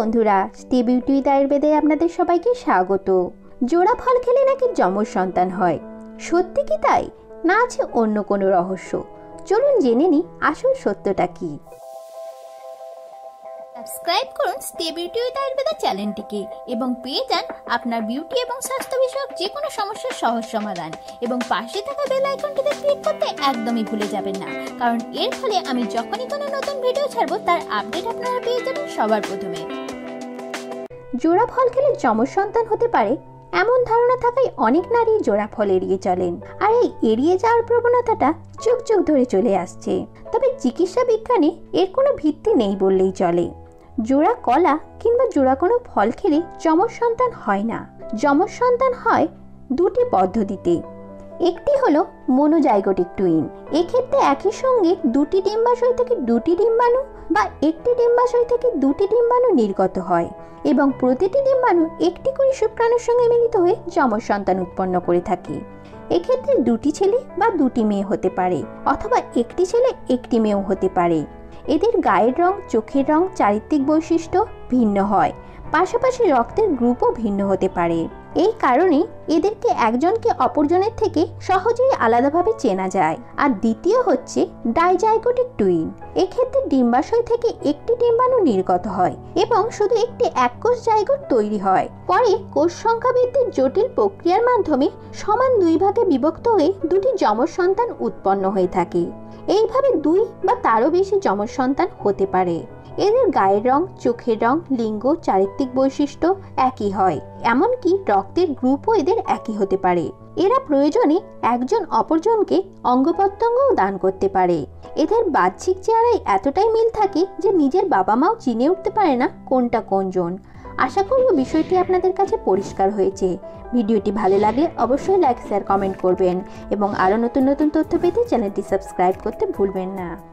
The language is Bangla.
বন্ধুরা স্টে বিউটি আয়ুর্বেদে আপনাদের সবাইকে স্বাগত। জোড়া ফল খেলে নাকি যমজ সন্তান হয়? সত্যি কি তাই? না আছে অন্য কোনো রহস্য? চলুন জেনে নি আসল সত্যটা কি। সাবস্ক্রাইব করুন স্টে বিউটি উইথ আয়ুর্বেদা চ্যানেলটিকে এবং পেয়ে যান আপনার বিউটি এবং স্বাস্থ্য বিষয়ক যে কোনো সমস্যার সহজ সমাধান। এবং পাশে থাকা বেল আইকনটিতে ক্লিক করতে একদমই ভুলে যাবেন না। কারণ এর ফলে আমি যখনই কোনো নতুন ভিডিও ছাড়বো, তার আপডেট আপনারা পেয়ে যাবেন সবার প্রথমে। জোড়া ফল খেলে যমজ সন্তান হতে পারে, এমন ধারণা থাকায় অনেক নারী জোড়া ফল এড়িয়ে চলেন। আর এই এড়িয়ে যাওয়ার প্রবণতাটা যুগ যুগ ধরে চলে আসছে। তবে চিকিৎসা বিজ্ঞানে এর কোনো ভিত্তি নেই বললেই চলে। জোড়া কলা কিংবা জোড়া কোনো ফল খেলে যমজ সন্তান হয় না। যমজ সন্তান হয় দুটি পদ্ধতিতে। একটি হলো মোনোজাইগোটিক টুইন। এক্ষেত্রে একই সঙ্গে দুটি ডিম্বাশয় থেকে দুটি ডিম্বাণু বা একটি ডিম্বাশয় থেকে দুটি ডিম্বাণু নির্গত হয় এবং প্রতিটি ডিম্বাণু একটি করে শুক্রাণুর সঙ্গে মিলিত হয়ে যমজ সন্তান উৎপন্ন করে থাকে। এক্ষেত্রে দুটি ছেলে বা দুটি মেয়ে হতে পারে অথবা একটি ছেলে একটি মেয়েও হতে পারে। এদের গায়ের রং, চোখের রং, চারিত্রিক বৈশিষ্ট্য ভিন্ন হয়। পাশাপাশি রক্তের গ্রুপও ভিন্ন হতে পারে। এই কারণে এদেরকে একজনকে অপরজনের থেকে সহজেই আলাদাভাবে চেনা যায়। আর দ্বিতীয় হচ্ছে ডাইজাইগোটিক টুইন। এক্ষেত্রে ডিম্বাশয় থেকে একটি ডিম্বাণু নির্গত হয় এবং শুধু একটি এককোষ জায়গোট তৈরি হয়। পরে কোষ সংখ্যা বৃদ্ধির জটিল প্রক্রিয়ার মাধ্যমে সমান দুই ভাগে বিভক্ত হয়ে দুটি যমজ সন্তান উৎপন্ন হয়ে থাকে। এইভাবে দুই বা তারও বেশি যমজ সন্তান হতে পারে। এদের গায়ের রং, চোখের রং, লিঙ্গ, চারিত্রিক বৈশিষ্ট্য একই হয়। এমনকি রক্তের গ্রুপও এদের একই হতে পারে। এরা প্রয়োজনে একজন অপরজনকে অঙ্গ প্রত্যঙ্গও দান করতে পারে। এদের বাহ্যিক চেহারায় এতটাই মিল থাকে যে নিজের বাবা মাও চিনে উঠতে পারে না কোনটা কোনজন। আশা করব বিষয়টি আপনাদের কাছে পরিষ্কার হয়েছে। ভিডিওটি ভালো লাগলে অবশ্যই লাইক, শেয়ার, কমেন্ট করবেন এবং আরও নতুন নতুন তথ্য পেতে চ্যানেলটি সাবস্ক্রাইব করতে ভুলবেন না।